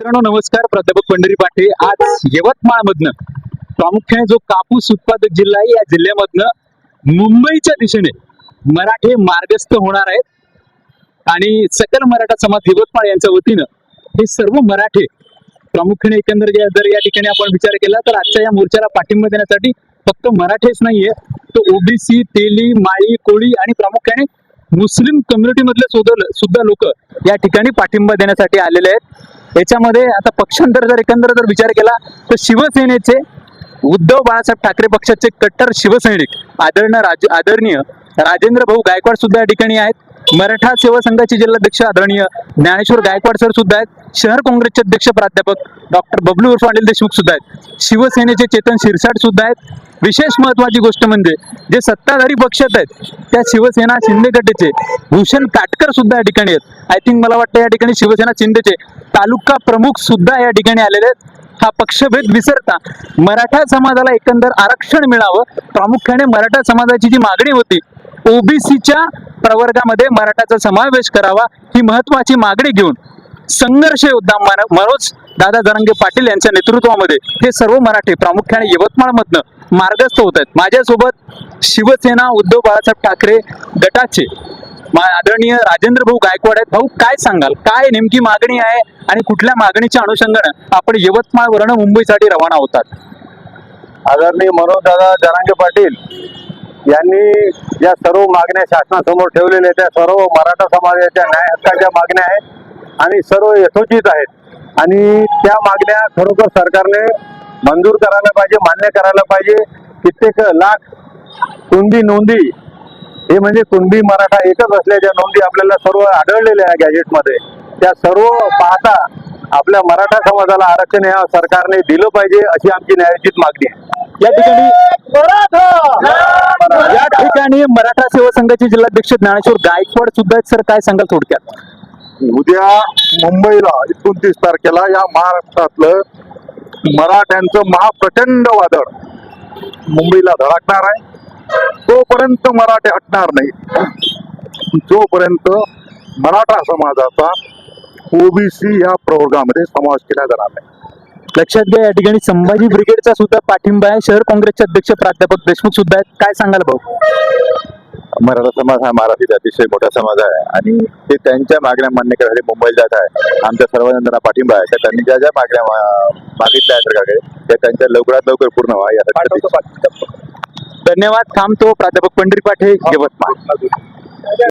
मित्रांनो नमस्कार. प्राध्यापक पंढरी पाटे आज यवतमाळ मधनं प्रामुख्याने जो कापूस उत्पादक जिल्हा आहे या जिल्ह्यामधनं मुंबईच्या दिशेने मराठे मार्गस्थ होणार आहेत. आणि सकल मराठा समाज यवतमाळ यांच्या वतीनं हे सर्व मराठे प्रामुख्याने एकंदर जर या ठिकाणी आपण विचार केला तर आजच्या या मोर्चाला पाठिंबा देण्यासाठी फक्त मराठेच नाहीये तो ओबीसी तेली माळी कोळी आणि प्रामुख्याने मुस्लिम कम्युनिटी मधले सुद्धा लोक या ठिकाणी पाठिंबा देण्यासाठी आलेले आहेत. याच्यामध्ये आता पक्षांतर जर एकंदर जर विचार केला तर शिवसेनेचे उद्धव बाळासाहेब ठाकरे पक्षाचे कट्टर शिवसैनिक आदरणीय राज आदरणीय राजेंद्र भाऊ गायकवाड सुद्धा या ठिकाणी आहेत. मराठा सेवा संघाचे जिल्हाध्यक्ष आदरणीय ज्ञानेश्वर गायकवाड सर सुद्धा आहेत. शहर काँग्रेसचे अध्यक्ष प्राध्यापक डॉक्टर बबलू उर्फ अनिल देशमुख सुद्धा आहेत. शिवसेनेचे चेतन शिरसाट सुद्धा आहेत. विशेष महत्वाची गोष्ट म्हणजे जे सत्ताधारी पक्षात आहेत त्या शिवसेना शिंदे गटाचे भूषण काटकर सुद्धा या ठिकाणी आहेत. आय थिंक मला वाटतं या ठिकाणी शिवसेना शिंदेचे तालुका प्रमुख सुद्धा या ठिकाणी आलेले आहेत. हा पक्षभेद विसरता मराठा समाजाला एकंदर आरक्षण मिळावं प्रामुख्याने मराठा समाजाची जी मागणी होती ओबीसीच्या प्रवर्गामध्ये मराठाचा समावेश करावा ही महत्वाची मागणी घेऊन संघर्ष योद्धा मनोज दादा जरांगे पाटील यांच्या नेतृत्वामध्ये हे सर्व मराठे प्रामुख्याने यवतमाळ मधनं मार्गस्थ होत आहेत. माझ्यासोबत शिवसेना उद्धव बाळासाहेब ठाकरे गटाचे आदरणीय राजेंद्र भाऊ गायकवाड आहेत. भाऊ काय सांगाल? काय नेमकी मागणी आहे आणि कुठल्या मागणीच्या अनुषंगानं आपण यवतमाळ वरण मुंबईसाठी रवाना होतात? आदरणीय मनोजदादा जरांगे पाटील यांनी या सर्व मागण्या शासनासमोर ठेवलेल्या त्या सर्व मराठा समाजाच्या न्याय हक्काच्या मागण्या आहेत. आणि सर्व यथोचित आहेत. आणि त्या मागण्या खरोखर सरकारने मंजूर करायला पाहिजे मान्य करायला पाहिजे. कित्येक लाख कुणबी नोंदी हे म्हणजे कुणबी मराठा एकच असल्याच्या नोंदी आपल्याला सर्व आढळलेल्या आहे गॅजेटमध्ये त्या सर्व पाहता आपल्या मराठा समाजाला आरक्षण या सरकारने दिलं पाहिजे अशी आमची न्यायोचित मागणी आहे. या ठिकाणी या ठिकाणी मराठा सेवा संघाचे जिल्हाध्यक्ष ज्ञानेश्वर गायकवाड सुद्धा आहेत. सर काय सांगाल थोडक्यात? उद्या मुंबईला एकोणतीस तारखेला या महाराष्ट्रातलं मराठ्यांचं महाप्रचंड वादळ मुंबईला धडकणार आहे. तोपर्यंत मराठे हटणार नाही. जोपर्यंत मराठा समाजाचा ओबीसी या प्रवर्गामध्ये समावेश केला जाणार नाही. लक्षात घ्या या ठिकाणी संभाजी ब्रिगेडचा सुद्धा पाठिंबा आहे. शहर काँग्रेसचे अध्यक्ष प्राध्यापक देशमुख सुद्धा आहेत. काय सांगाल भाऊ? मराठा समाज हा महाराष्ट्रात अतिशय मोठा समाज आहे. आणि ते त्यांच्या मागण्या मान्य करण्यासाठी मुंबईला जात आहे. आमच्या सर्वांना त्यांना पाठिंबा आहे. तर त्यांनी ज्या ज्या मागण्या मागितल्या आहेत सरकारकडे त्या त्यांच्या लवकरात लवकर पूर्ण व्हावा यासाठी धन्यवाद. थांबतो. प्राध्यापक पंढरी पाठे यवतमाळ.